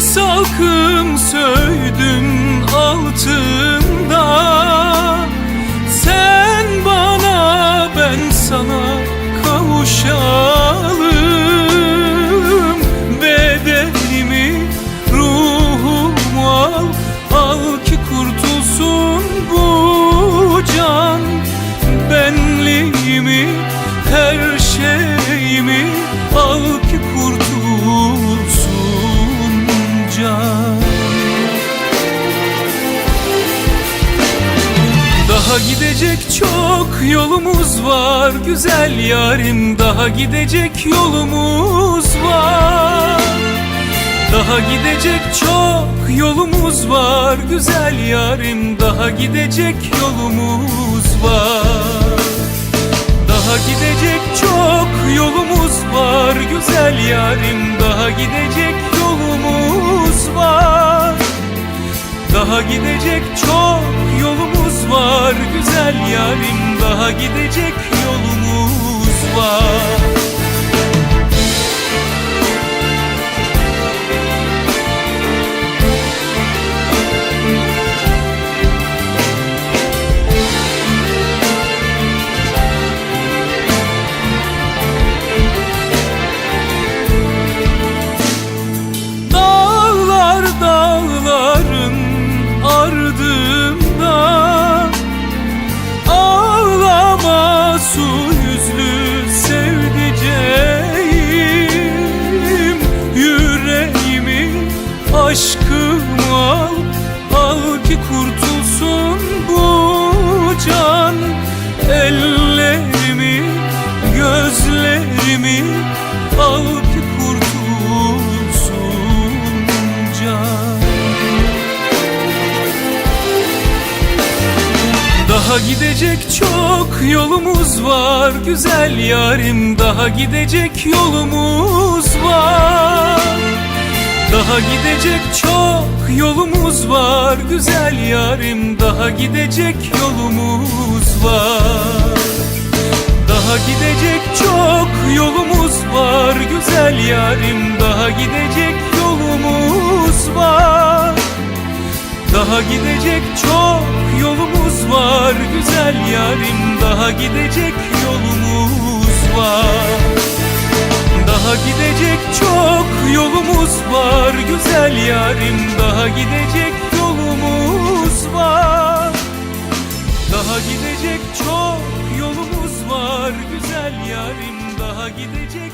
sakım söydüm altın gidecek çok yolumuz var. Güzel yarim Daha gidecek yolumuz var. Daha gidecek çok yolumuz var. Güzel yarim Daha gidecek yolumuz var. Daha gidecek çok yolumuz var. Güzel yarim Daha gidecek yolumuz var. Daha gidecek çok yolumuz var güzel yarim Daha gidecek yolumuz aşkım al Al ki kurtulsun bu can. Ellerimi gözlerimi Al ki kurtulsun can. Daha gidecek çok yolumuz var güzel yarim. Daha gidecek yolumuz Daha gidecek çok yolumuz var. Güzel yarim Daha gidecek yolumuz var. Daha gidecek çok yolumuz var. Güzel yarim Daha gidecek yolumuz var. Daha gidecek çok yolumuz var. Güzel yarim Daha gidecek yolumuz var Daha gidecek çok yolumuz var güzel yarim. Daha gidecek yolumuz var. Daha gidecek çok yolumuz var güzel yarim. Daha gidecek